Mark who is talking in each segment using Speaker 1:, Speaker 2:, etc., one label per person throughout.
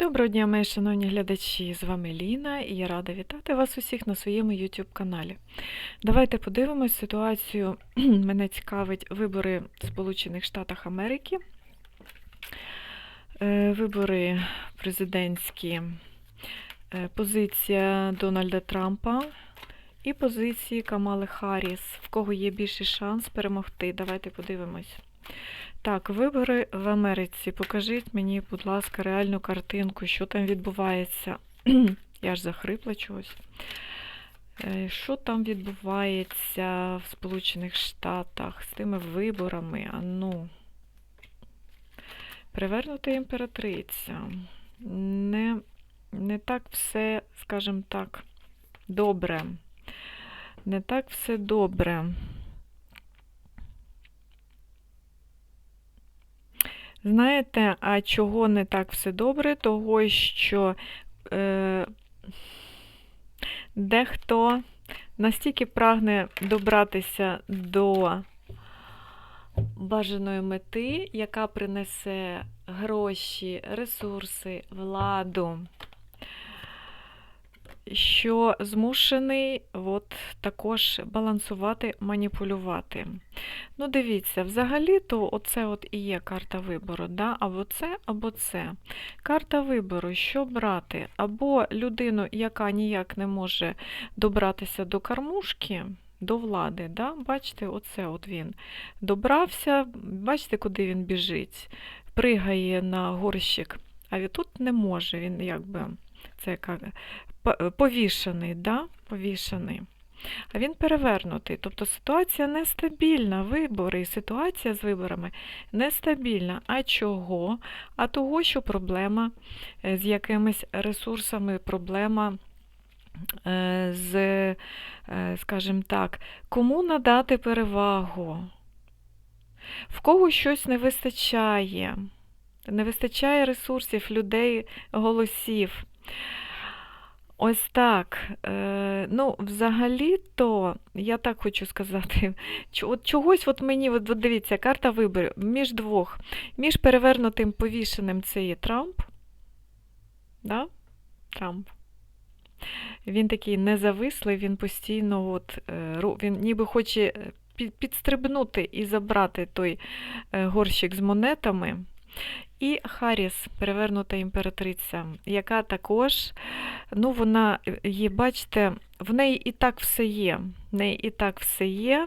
Speaker 1: Доброго дня, мої шановні глядачі! З вами Ліна і я рада вітати вас усіх на своєму YouTube каналі. Давайте подивимось ситуацію. Мене цікавить вибори в Сполучених Штатах Америки. Е, Вибори президентські, е, позиція Дональда Трампа і позиції Камали Харріс. В кого є більший шанс перемогти? Давайте подивимось. Так, вибори в Америці. Покажіть мені, будь ласка, реальну картинку, що там відбувається. Я ж захрипла чогось. Е, Що там відбувається в Сполучених Штатах з тими виборами? А ну. Привернута імператриця. Не, не так все, скажімо так, добре. Не так все добре. Знаєте, а чого не так все добре? Того, що е, дехто настільки прагне добратися до бажаної мети, яка принесе гроші, ресурси, владу, що змушений от, також балансувати, маніпулювати. Ну, дивіться, взагалі-то оце от і є карта вибору. Да? Або це, або це. Карта вибору, що брати? Або людину, яка ніяк не може добратися до кормушки, до влади. Да? Бачите, оце от він добрався, бачите, куди він біжить, пригає на горщик, а він тут не може, він якби це повішений, да? повішений. А він перевернутий. Тобто ситуація нестабільна, вибори, ситуація з виборами нестабільна. А чого? А того, що проблема е, з якимись ресурсами, проблема е, з, е, скажімо так, кому надати перевагу, в кого щось не вистачає, не вистачає ресурсів, людей, голосів. Ось так. Е, ну, взагалі-то, я так хочу сказати, от чогось от мені, от, дивіться, карта виборів між двох, між перевернутим повішеним це є Трамп. Да? Трамп. Він такий независлий, він постійно, от, е, він ніби хоче е, підстрибнути і забрати той горщик з монетами. І Харріс, перевернута імператриця, яка також, ну, вона є, бачите, в неї і так все є. В неї і так все є,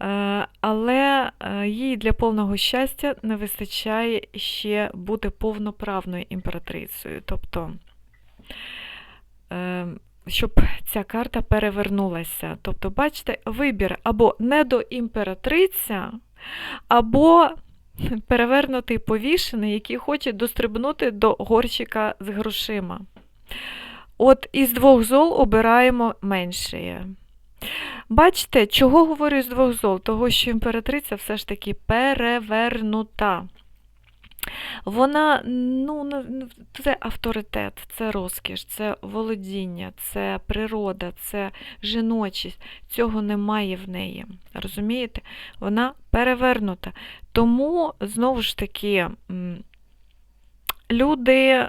Speaker 1: е, але е, їй для повного щастя не вистачає ще бути повноправною імператрицею. Тобто, е, щоб ця карта перевернулася. Тобто, бачите, вибір або недоімператриця, або перевернутий повішений, який хоче дострибнути до горщика з грошима. От із двох зол обираємо менше. Бачите, чого говорю з двох зол? Того, що імператриця все ж таки перевернута. Вона, ну, ну, ну, це авторитет, це розкіш, це володіння, це природа, це жіночість. Цього немає в неї. Розумієте? Вона перевернута. Тому, знову ж таки, люди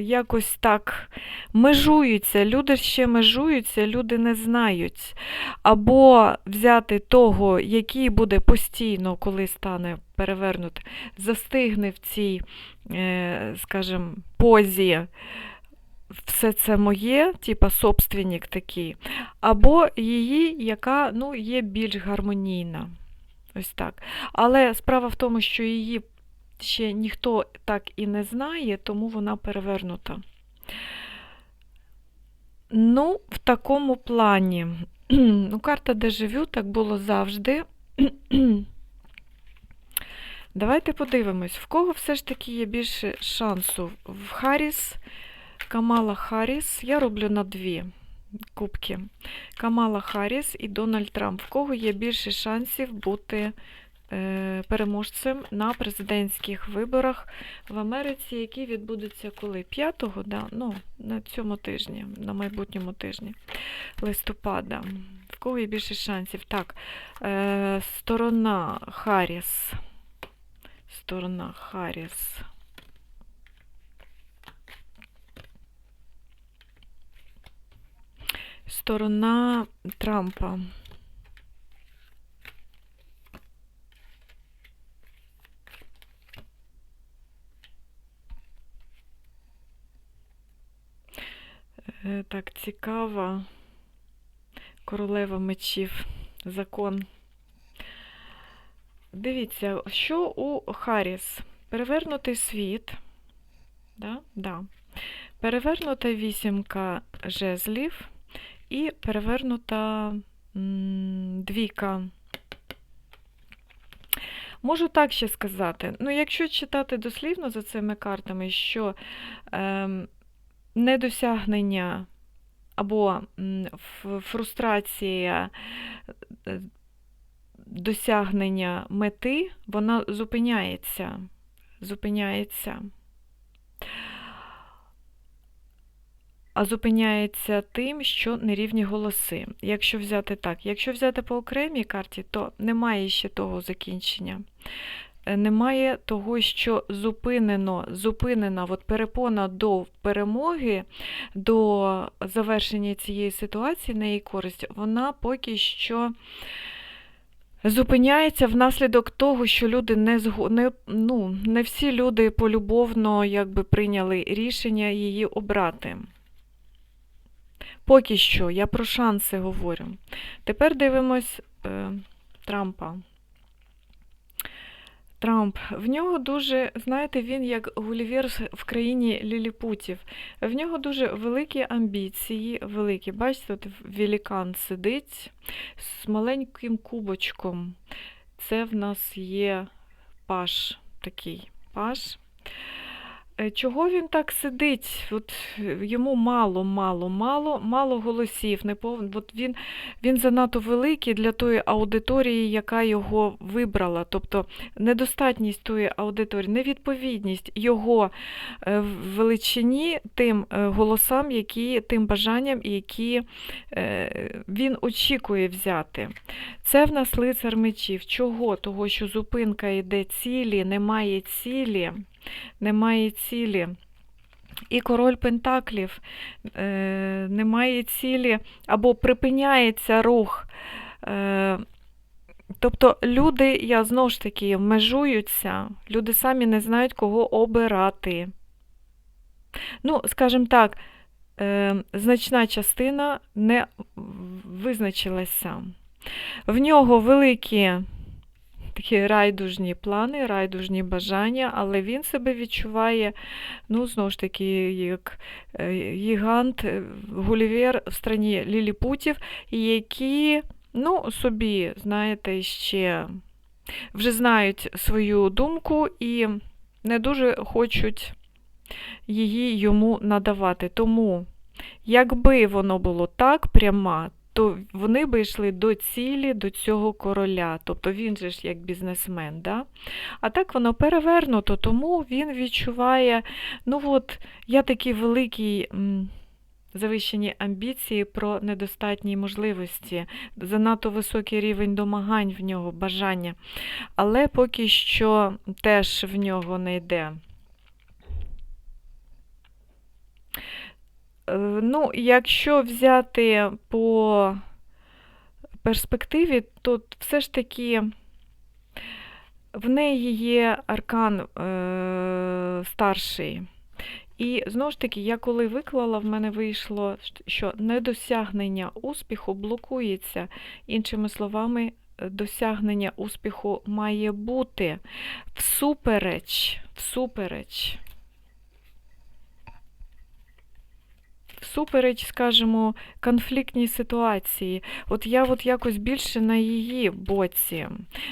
Speaker 1: якось так межуються, люди ще межуються, люди не знають. Або взяти того, який буде постійно, коли стане перевернут, застигне в цій, е, скажімо, позі. Все це моє, типа собственник такий, або її, яка ну, є більш гармонійна. Ось так. Але справа в тому, що її ще ніхто так і не знає, тому вона перевернута. Ну, в такому плані. Ну, карта дежавю, так було завжди. Давайте подивимось, в кого все ж таки є більше шансу. В Харріс, Камала Харріс, я роблю на дві кубки. Камала Харріс і Дональд Трамп. В кого є більше шансів бути Е, переможцем на президентських виборах в Америці, які відбудуться коли? 5-го, да? ну, на цьому тижні, на майбутньому тижні листопада. В кого є більше шансів? Так, е, сторона Харріс. Сторона Харріс. Сторона Трампа. Так, цікаво. Королева мечів, закон. Дивіться, що у Харіс? Перевернутий світ. Да? Да. Перевернута вісімка жезлів і перевернута двійка. Можу так ще сказати. Ну, якщо читати дослівно за цими картами, що ем, недосягнення або фрустрація е, досягнення мети, вона зупиняється. Зупиняється. А зупиняється тим, що нерівні голоси. Якщо взяти так, якщо взяти по окремій карті, то немає ще того закінчення. Е, Немає того, що зупинено, зупинена от перепона до перемоги, до завершення цієї ситуації на її користь, вона поки що зупиняється внаслідок того, що люди не, зго... не, ну, не всі люди полюбовно якби, прийняли рішення її обрати. Поки що, я про шанси говорю. Тепер дивимось е, Трампа. Трамп. В нього дуже, знаєте, він як Гулівер в країні ліліпутів. В нього дуже великі амбіції, великі. Бачите, от велікан сидить з маленьким кубочком. Це в нас є паш такий паш. Е, Чого він так сидить? От е, йому мало, мало, мало, мало голосів. Не пов... От він, він занадто великий для тої аудиторії, яка його вибрала. Тобто недостатність тої аудиторії, невідповідність його е, величині тим голосам, які, тим бажанням, які він очікує взяти. Це в нас лицар мечів. Чого? Того, що зупинка йде цілі, немає цілі немає цілі. І король Пентаклів е, немає цілі, або припиняється рух. Е, тобто люди, я знову ж таки, межуються, люди самі не знають, кого обирати. Ну, скажімо так, е, значна частина не визначилася. В нього великі такі райдужні плани, райдужні бажання, але він себе відчуває, ну, знову ж таки, як е, гігант, е, Гулівер в страні ліліпутів, які, ну, собі, знаєте, ще вже знають свою думку і не дуже хочуть її йому надавати. Тому, якби воно було так пряма, то вони би йшли до цілі, до цього короля. Тобто він же ж як бізнесмен. Да? А так воно перевернуто, тому він відчуває, ну от, я такий великий. Завищені амбіції про недостатні можливості, занадто високий рівень домагань в нього, бажання. Але поки що теж в нього не йде. Ну, якщо взяти по перспективі, то все ж таки в неї є аркан е, старший. І знову ж таки, я коли виклала, в мене вийшло, що недосягнення успіху блокується. Іншими словами, е, досягнення успіху має бути всупереч, всупереч. Всупереч, скажімо, конфліктній ситуації. От я от якось більше на її боці.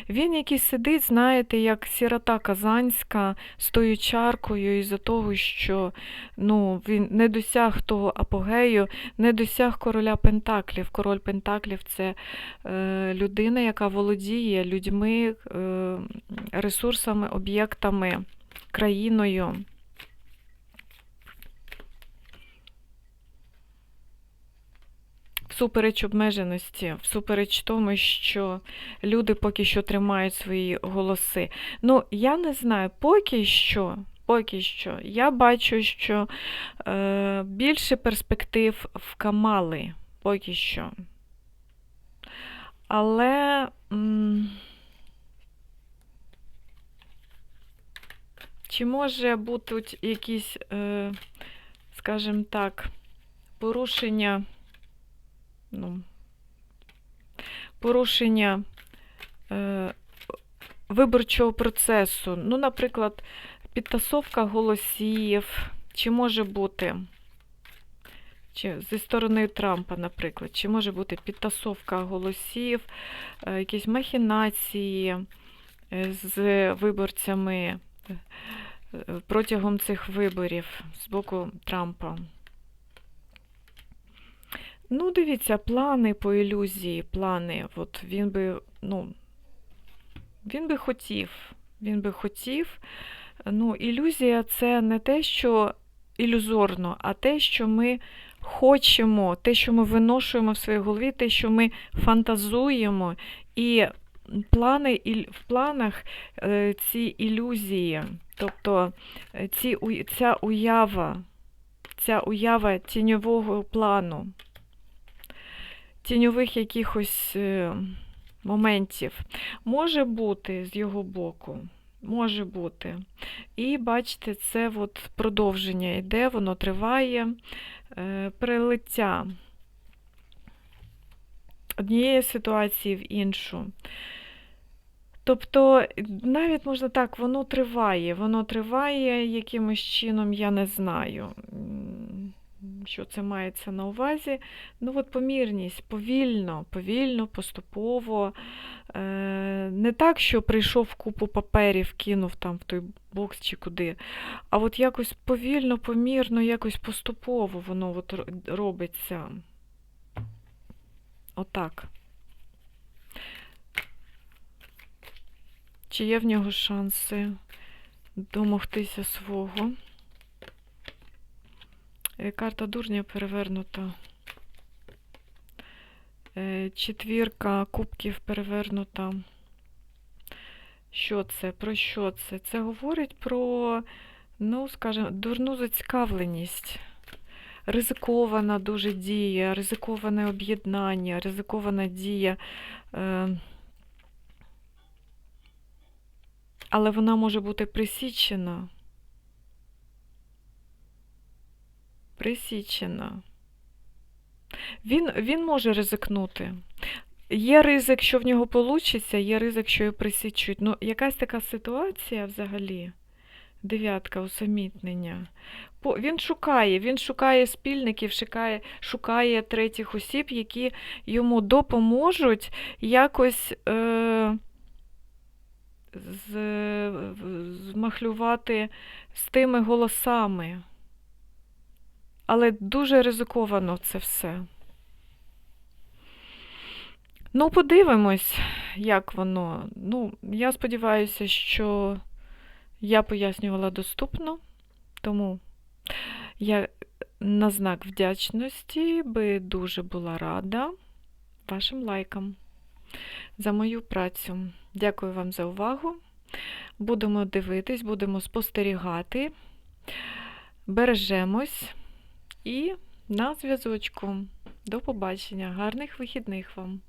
Speaker 1: Він якийсь сидить, знаєте, як сірота казанська з тою чаркою із-за того, що ну, він не досяг того апогею, не досяг короля Пентаклів. Король Пентаклів це е, людина, яка володіє людьми, е, ресурсами, об'єктами, країною. Всупереч обмеженості, всупереч тому, що люди поки що тримають свої голоси. Ну, я не знаю, поки що, поки що, я бачу, що е, більше перспектив в Камали. Поки що. Але. м, Чи може бути якісь, е, скажімо так, порушення, ну, порушення е, виборчого процесу? Ну, наприклад, підтасовка голосів, чи може бути, чи зі сторони Трампа, наприклад, чи може бути підтасовка голосів, е, якісь махінації е, з виборцями е, протягом цих виборів з боку Трампа. Ну, дивіться, плани по ілюзії, плани. От він би, ну, він би хотів, він би хотів. Ну, ілюзія це не те, що ілюзорно, а те, що ми хочемо, те, що ми виношуємо в своїй голові, те, що ми фантазуємо. І плани, в планах е, ці ілюзії, тобто е, ці, ця уява, ця уява тіньового плану, тіньових якихось е, моментів, може бути з його боку. Може бути. І бачите, це от продовження йде, воно триває, е, перелиття однієї ситуації в іншу. Тобто, навіть можна так, воно триває, воно триває якимось чином, я не знаю, що це мається на увазі. Ну, от помірність, повільно, повільно, поступово. Е, Не так, що прийшов купу паперів, кинув там в той бокс чи куди, а от якось повільно, помірно, якось поступово воно от робиться. Отак. Чи є в нього шанси домогтися свого? Е, Карта дурня перевернута. Е, Четвірка кубків перевернута. Що це? Про що це? Це говорить про, ну, скажімо, дурну зацікавленість. Ризикована дуже дія, ризиковане об'єднання, ризикована дія. Е, але вона може бути присічена. Присічена. Він, він може ризикнути. Є ризик, що в нього вийде, є ризик, що його присічуть. Ну, якась така ситуація взагалі. Дев'ятка усамітнення. По- Він шукає, він шукає спільників, шукає, шукає третіх осіб, які йому допоможуть якось е, змахлювати з тими голосами. Але дуже ризиковано це все. Ну, подивимось, як воно. Ну, я сподіваюся, що я пояснювала доступно, тому я на знак вдячності би дуже була рада вашим лайкам за мою працю. Дякую вам за увагу. Будемо дивитись, будемо спостерігати, бережемось і на зв'язочку. До побачення, гарних вихідних вам!